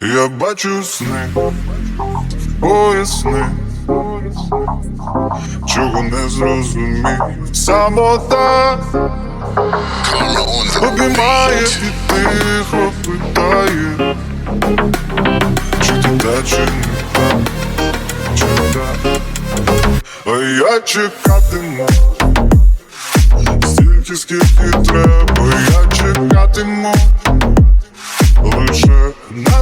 Я бачу сни, поясни, чого не зрозумів. Самота обіймає і тихо питає, чи ти та, чи не та, чи та. А я чекатиму, стільки скільки треба, я чекатиму. Лише на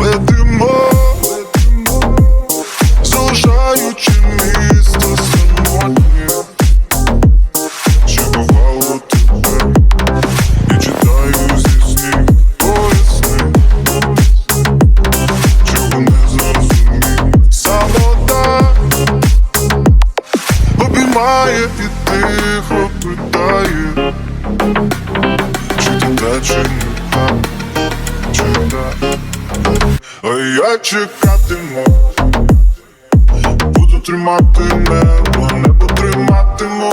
Летимо, залишаючи місто самотнє Чи бувало тебе? Я читаю зі снів поясни. Чого не зрозумів? Самота Обіймає і тихо питає. Чи ти та, чи не А я чекатиму. Буду тримати небо, небо триматиму